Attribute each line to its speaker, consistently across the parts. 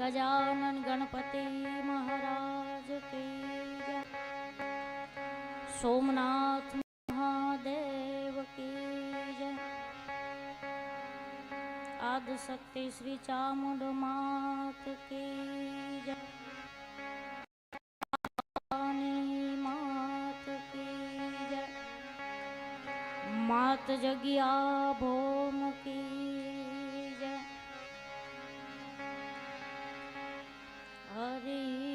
Speaker 1: ગજાનન ગણપતિ મહારાજ કી સોમનાથ મહાદેવ કી જય. આદ શક્તિ શ્રી ચામુંડ માત કી જય. માત કી જય. માત જગ્યા ભોમ કી Hare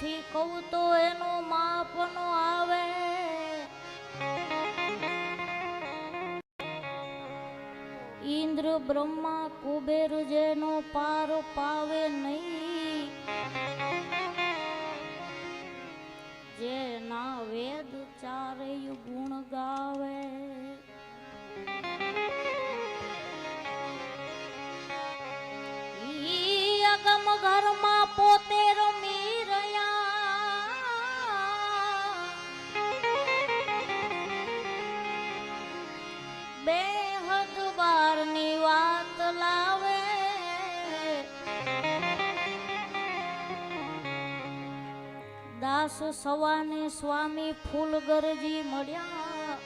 Speaker 1: મુખથી કહું તો એનો માપ નો આવે. ઇન્દ્ર બ્રહ્મા કુબેર જેનો પાર દાસ સવાને સ્વામી ફૂલગરજી મળ્યા.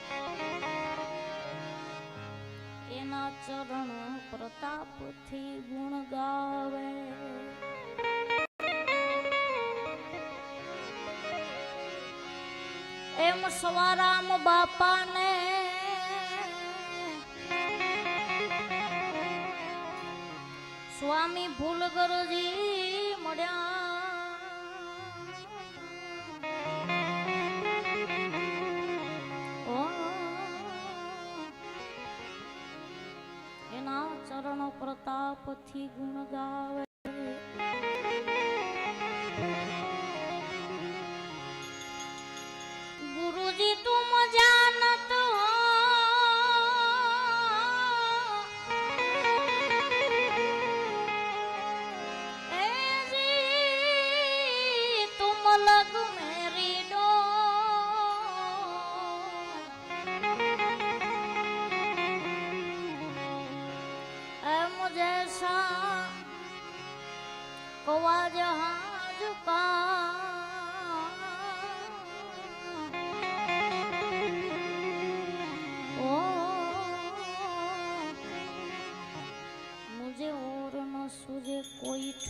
Speaker 1: એના ચરણ પ્રતાપથી ગુણ ગાવે. એમ સવારામ બાપાને સ્વામી ફૂલગરજી મળ્યા. પ્રતાપથી সুরে কৈঠ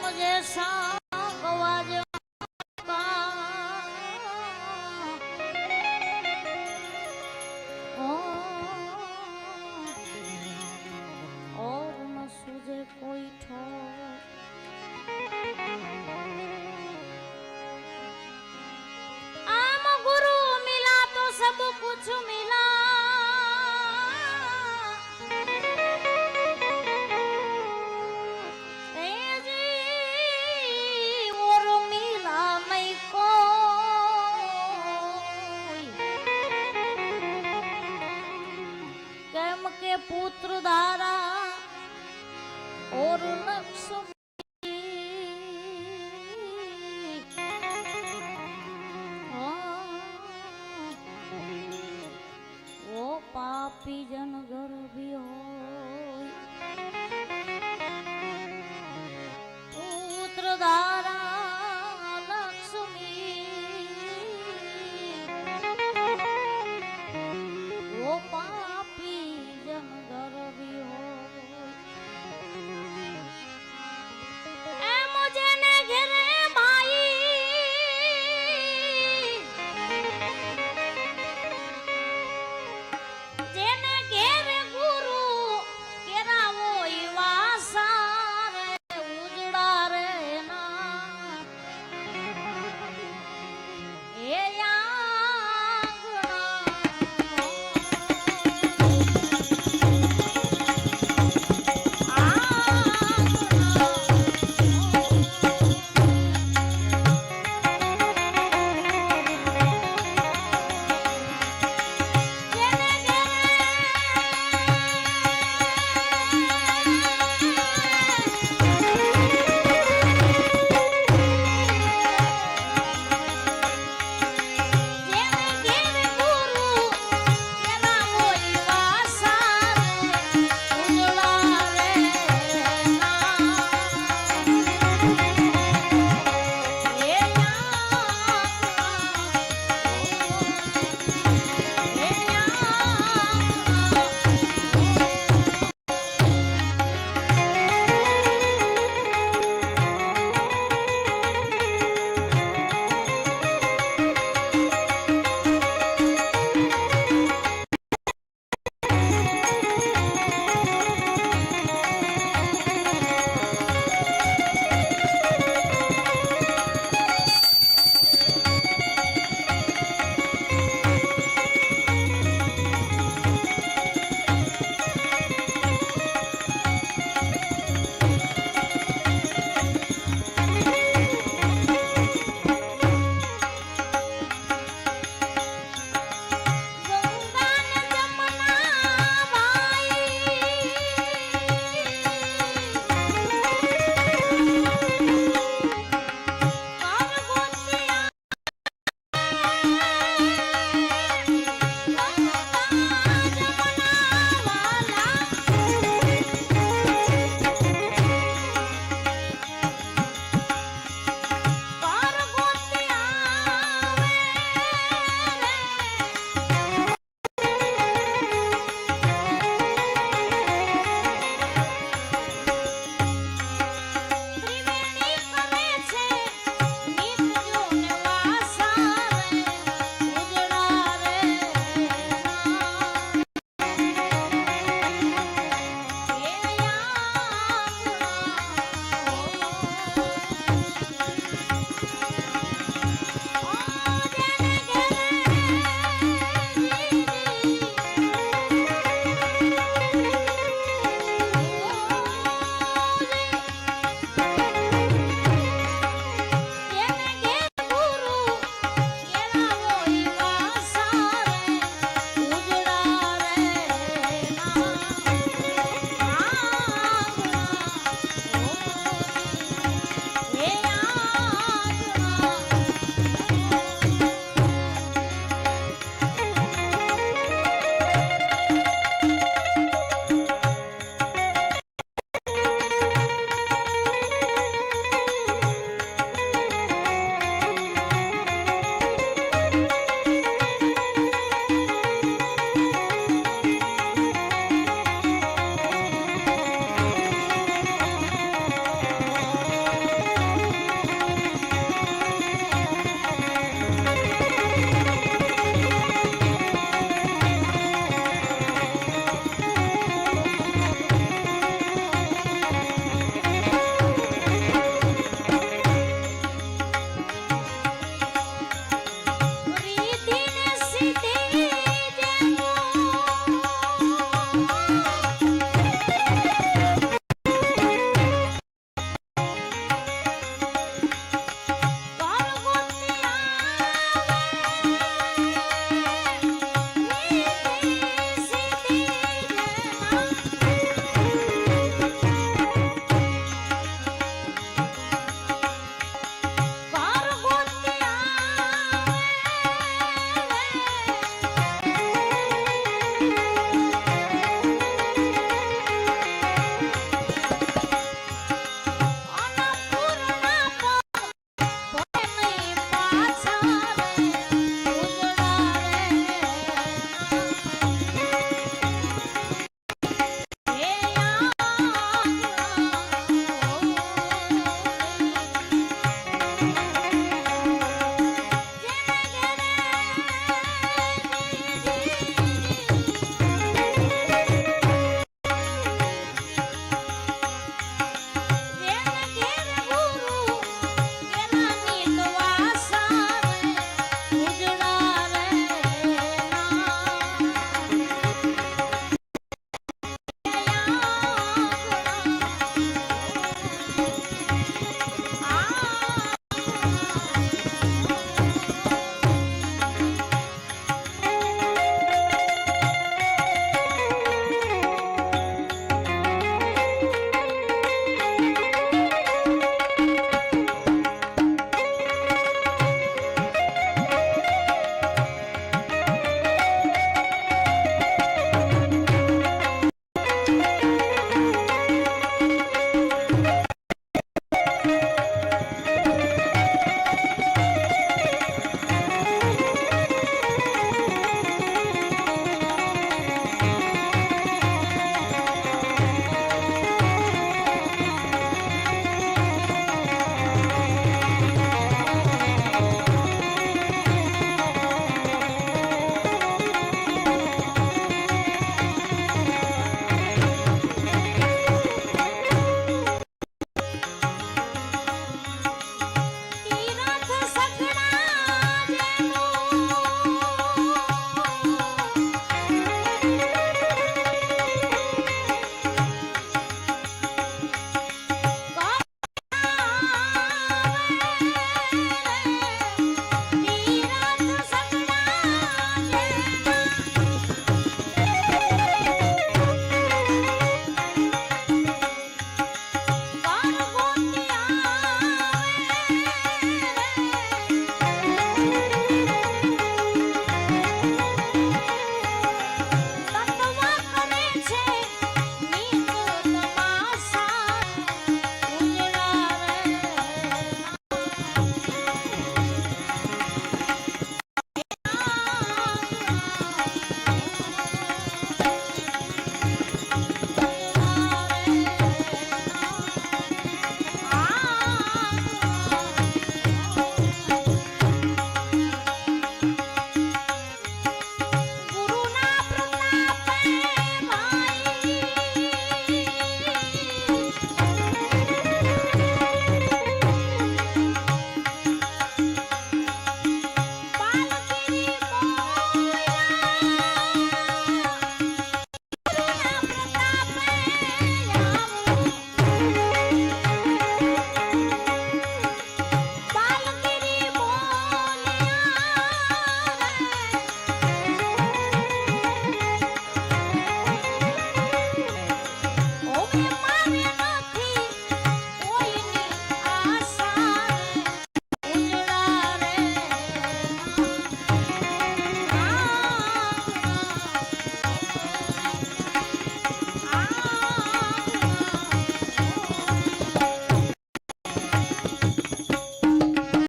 Speaker 1: মুঝে সঙ্গ আজ to me.